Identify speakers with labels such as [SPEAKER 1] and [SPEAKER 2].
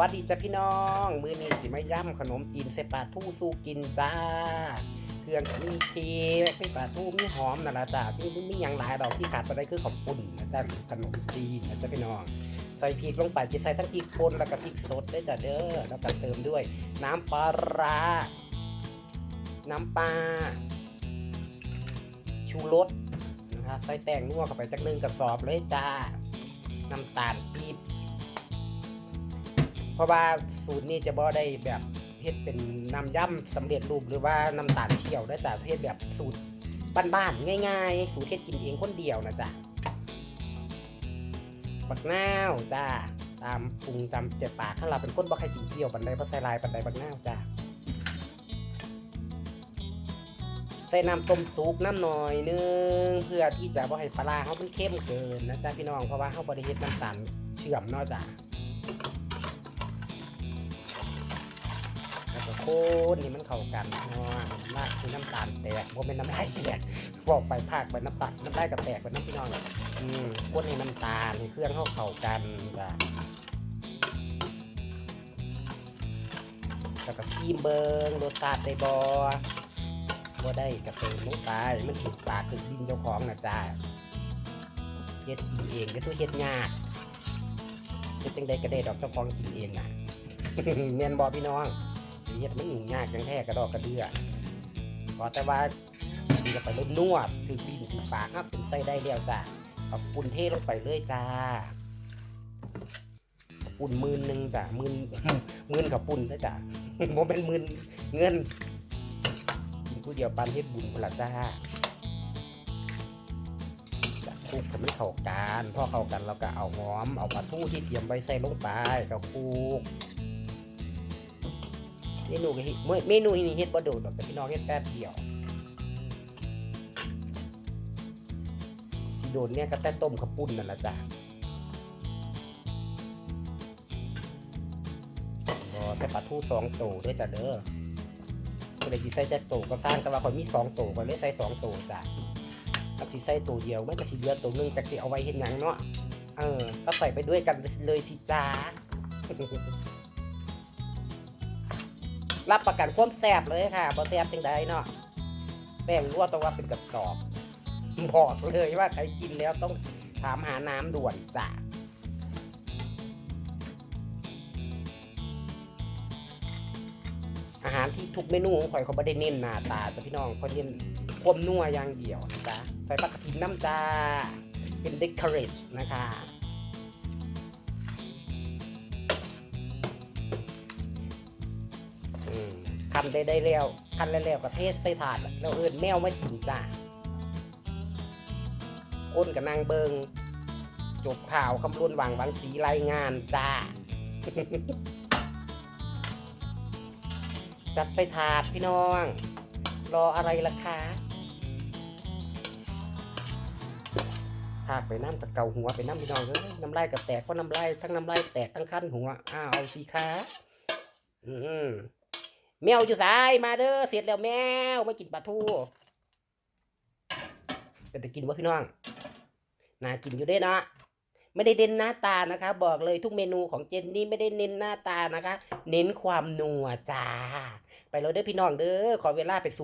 [SPEAKER 1] วัสดีจ้าพี่น้อง มือนี้สิมาย่ำขนมจีนเซปลาทูสู้กินจ้า เครื่องมีเทีมีปลาทูมีหอมนั่นละจ้าพี่มีมีอย่างหลายดอกที่ขาดไปได้คือขอบปุ่นนะจ้าขนมจีนนะจ้าพี่น้อง ใส่พริกลงไปจะใส่ทั้งพริกป่นแล้วก็พริกสดได้จ้าเด้อแล้วก็เติมด้วย น้ำปลาร้าน้ำปลาชูรสนะคะใส่แป้งนัวเข้าไปจักหนึ่งกับสอบเลยจ้า น้ำตาลปี๊บ เพราะว่าสูตรนี้จะบ่ได้แบบเฮ็ดเป็นน้ำย่ำสำเร็จรูปหรือว่าน้ำตาลเชี่ยวได้จ้ะเฮ็ดแบบสูตรบ้านๆง่าย ๆ สูตรเฮ็ดกินเองคนเดียวนะจ๊ะบักนาวจ้าตามปรุงตามเจ็บปากถ้าเราเป็นคนบ่ใครกินเปรี้ยวปันใดบ่ใส่ลายปันใดบักนาวจ้าใส่น้ำต้มซุปน้ำหน่อยนึงเพื่อที่จะบ่ให้ปลาร้าเฮามันเข้มเกินนะจ๊ะพี่น้องเพราะว่าเฮาบ่ได้เฮ็ดน้ำตาลเชื่อมเนาะจ้ะ คนนี่มันเข้ากันเนาะมากคือน้ำตาลแตกเพราเป็นน้ำลายแตกบอกไปภาคไปน้ำตาลน้ำลายกับแตกไปน้ำพี่น้องอืมก้นให้น้ำตาลเครื่องเข้าเข้ากันจ้ะแล้วก็ซีมเบิงรสชาติได้บอบ่ได้กระเติมลงไปมันถูกปากถึกดินเจ้าของนะจ้าเฮ็ดกินเองจะสู้เฮ็ดยากเฮ็ดจังใดก็ได้ดอกเจ้าของกินเองน่ะเมียนบอพี่น้อง เฮ็ดมันยุ่งยากจังแท้กระดอกกระเดือขอแต่ว่าดีก็ไปรดนวดถือบินถือปากครับเป็นไส้ได้แล้วจ้าเอาปุ่นเทลงไปเลยจ้าเอาปุ่นหมื่นหนึ่งจ้าหมื่นหมื่นกับปุ่นนะจ้าโมเป็นหมื่นเงินกินผู้เดียวปันเฮ็ดบุญพละจ้าจะคลุกให้มันเข้ากันพอเข้ากันเราก็เอาหอมเอาปลาทูที่เตรียมไว้ใส่ลงไปก็คลุก เมนูก็เฮ็ดเมนูนี้เฮ็ดบ่โดดดอกแต่พี่น้องเฮ็ดแป๊บเดียวที่โดนเนี่ยก็แต่ต้มข้าวปุ้นนั่นล่ะจ้ะบ่ใส่ปลาทูสองโตด้วยจ้ะเด้อบ่ได้สิใส่จักโตก็สร้างแต่ว่าข่อยมีสองโตก็เลยใส่สองโตจ้ะถ้าสิใส่โตเดียวมันก็สิเหลือโตหนึงจักสิเอาไว้เฮ็ดหยังเนาะ เออ ก็ใส่ไปด้วยกันเลยสิจ้า รับประกันความแซ่บเลยค่ะพอแซ่บจังไดเนาะแป้งรั่วต้องว่าเป็นกระสอบบอกเลยว่าใครกินแล้วต้องถามหาน้ำด่วนจ้ะอาหารที่ทุกเมนูของข่อยเขาไม่ได้เน้นหน้าตาจ้ะพี่น้องเขาเน้นความนัวอย่างเดียวนะจ๊ะใส่ปลากระถินน้ำจ้าเป็น decorate นะคะ คันได้ได้แล้วคันได้แล้วก็เทศใส่ถาดแล้วเอินแมวมากินจ้าอ้นกับนางเบิงจบข่าวคำรุนหวังหวังสีรายงานจ้า จัดใส่ถาดพี่น้อง รออะไรล่ะคะหากไปน้ำตะเกาหัวไปน้ำพี่น้องเอ้ยน้ำลายกระแตกเพราะน้ำลายทั้งน้ำลายแตกทั้งขั้นหัวอ้าวเอาสิคะอืม แมวอยู่สายมาเด้อเสร็จแล้วแมวมากินปลาทูเป็นแต่กินวะพี่น้องน่ากินอยู่ด้เนะไม่ได้เน้นหน้าตานะคะ บอกเลยทุกเมนูของเจนนี่ไม่ได้เน้นหน้าตานะคะ เน้นความนัวจ้า ไปเลยเด้อพี่น้องเด้อขอเวลาไปสู่